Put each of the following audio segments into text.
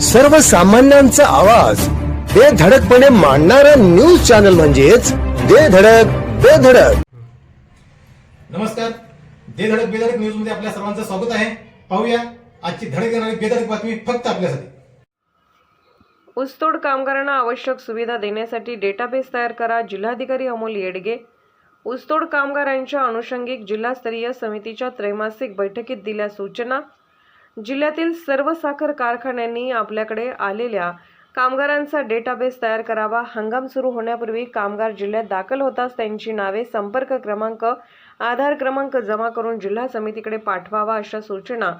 सर्वसामान्यांचा आवाज. बेधडकपणे मांडणारा न्यूज चॅनल म्हणजेच बेधडक बेधडक नमस्कार. दे धडक बेधडक न्यूजमध्ये आपल्या सर्वांचं स्वागत आहे. पाहूया आजची धडक येणारी बेधडक बातमी फक्त आपल्यासाठी. ऊसतोड कामगारांना आवश्यक सुविधा देण्यासाठी डेटाबेस तयार करा जिल्हाधिकारी अमोल येडगे. ऊसतोड कामगारांच्या अनुषंगिक जिल्हास्तरीय समितीच्या त्रैमासिक बैठकीत दिल्या सूचना. जिल्ह्यातील सर्व साखर कारखान्यांनी आपल्याकडे आलेल्या कामगारांचा डेटाबेस तयार करावा. हंगाम सुरू होण्यापूर्वी कामगार जिल्ह्यात दाखल होताच त्यांची नावे संपर्क क्रमांक आधार क्रमांक जमा करून जिल्हा समितीकडे पाठवावा अशा सूचना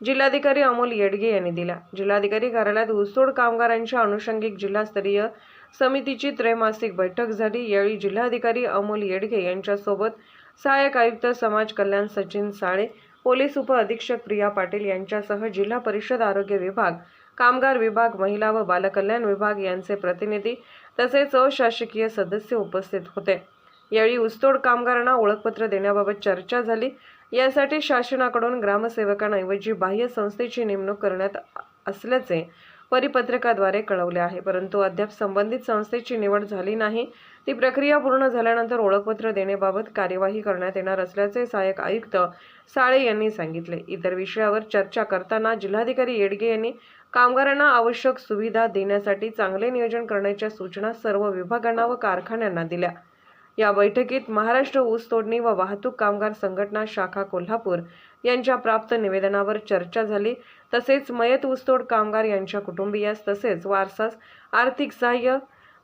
जिल्हाधिकारी अमोल येडगे यांनी दिल्या. जिल्हाधिकारी कार्यालयात ऊसतोड कामगारांच्या अनुषंगिक जिल्हास्तरीय समितीची त्रैमासिक बैठक झाली. यावेळी जिल्हाधिकारी अमोल येडगे यांच्यासोबत सहाय्यक आयुक्त समाज कल्याण सचिन साळे पोलीस उप अधीक्षक प्रिया पाटील यांच्यासह जिल्हा परिषद आरोग्य विभाग कामगार विभाग महिला व बालकल्याण विभाग यांचे प्रतिनिधी तसेच अशासकीय सदस्य उपस्थित होते. यावेळी ऊसतोड कामगारांना ओळखपत्र देण्याबाबत चर्चा झाली. यासाठी शासनाकडून ग्रामसेवकांऐवजी बाह्य संस्थेची नेमणूक करण्यात असल्याचे परिपत्रकाद्वारे कळवले आहे. परंतु अद्याप संबंधित संस्थेची निवड झाली नाही. ती प्रक्रिया पूर्ण झाल्यानंतर ओळखपत्र देण्याबाबत कार्यवाही करण्यात येणार असल्याचे सहाय्यक आयुक्त साळे यांनी सांगितले. इतर विषयावर चर्चा करताना जिल्हाधिकारी येडगे यांनी कामगारांना आवश्यक सुविधा देण्यासाठी चांगले नियोजन करण्याच्या सूचना सर्व विभागांना व कारखान्यांना दिल्या. या बैठकीत महाराष्ट्र ऊसतोडणी व वाहतूक कामगार संघटना शाखा कोल्हापूर यांच्या प्राप्त निवेदनावर चर्चा झाली. तसेच मयत ऊसतोड कामगार यांच्या कुटुंबियास तसेच वारसास आर्थिक सहाय्य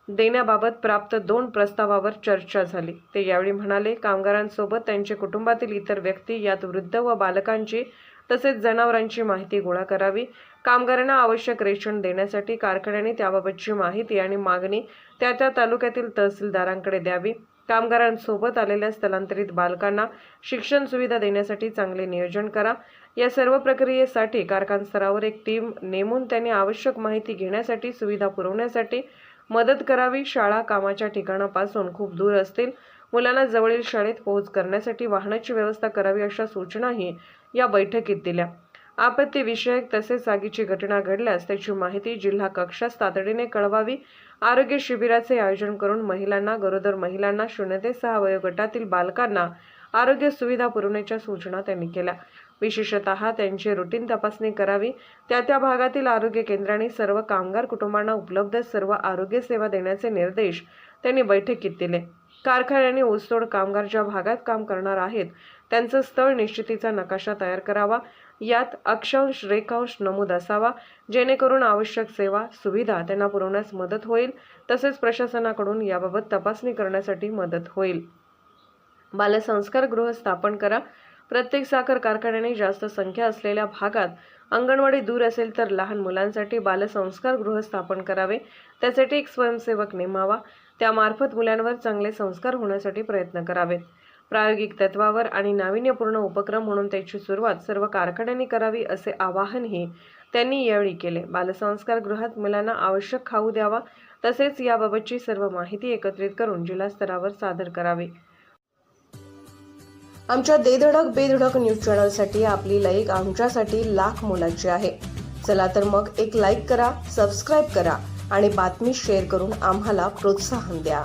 देण्याबाबत प्राप्त दोन प्रस्तावावर चर्चा झाली. ते यावेळी म्हणाले कामगारांसोबत त्यांचे कुटुंबातील इतर व्यक्ती यात वृद्ध व बालकांची तसेच जनावरांची माहिती गोळा करावी. कामगारांना आवश्यक रेशन देण्यासाठी कारखान्याने त्याबाबतची माहिती आणि मागणी त्या त्या तालुक्यातील तहसीलदारांकडे द्यावी. कामगारांसोबत आलेल्या स्थलांतरित बालकांना शिक्षण सुविधा देण्यासाठी चांगले नियोजन करा. या सर्व प्रक्रियेसाठी कारखान स्तरावर एक टीम नेमून त्यांनी आवश्यक माहिती घेण्यासाठी सुविधा पुरवण्यासाठी मदत करावी. शाळा कामाच्या ठिकाणापासून खूप दूर असतील. मुलांना जवळील शाळेत पोहोच करण्यासाठी वाहनाची व्यवस्था करावी अशा सूचनाही या बैठकीत दिल्या. आपत्तीविषयक तसेच आगीची घटना घडल्यास त्याची माहिती जिल्हा कक्षास तातडीने कळवावी. आरोग्य शिबिराचे आयोजन करून महिलांना गरोदर महिलांना शून्य ते सहा वयोगटातील बालकांना आरोग्य सुविधा पुरवण्याच्या सूचना त्यांनी केल्या. विशेषतः त्यांची रुटीन तपासणी करावी. त्या त्या भागातील आरोग्य केंद्रांनी सर्व कामगार कुटुंबांना उपलब्ध सर्व आरोग्य सेवा देण्याचे निर्देश त्यांनी बैठकीत दिले. कारखान्याने ऊसतोड कामगार ज्या भागात काम करणार आहेत त्यांचं स्थळ निश्चितीचा नकाशा तयार करावा. यात अक्षांश रेखांश नमूद असावा जेणेकरून आवश्यक सेवा सुविधा त्यांना पुरवण्यास मदत होईल. तसेच प्रशासनाकडून याबाबत तपासणी करण्यासाठी मदत होईल. बालसंस्कार गृह स्थापन करा. प्रत्येक साखर कारखान्याने जास्त संख्या असलेल्या भागात अंगणवाडी दूर असेल तर लहान मुलांसाठी बालसंस्कार गृह स्थापन करावे. त्यासाठी एक स्वयंसेवक नेमावा. त्यामार्फत मुलांवर चांगले संस्कार होण्यासाठी प्रयत्न करावेत. प्रायोगिक तत्वावर आणि नाविन्यपूर्ण उपक्रम म्हणून त्याची सुरुवात सर्व कारखान्यांनी करावी असे आवाहनही त्यांनी यावेळी केले. बालसंस्कार गृहात मुलांना आवश्यक खाऊ द्यावा तसेच याबाबतची सर्व माहिती एकत्रित करून जिल्हास्तरावर सादर करावी. आमच्या देधडक बेधडक न्यूज चॅनलसाठी आपली लाईक आमच्यासाठी लाख मोलाची आहे. चला तर मग एक लाईक करा सबस्क्राईब करा आणि बातमी शेअर करून आम्हाला प्रोत्साहन द्या.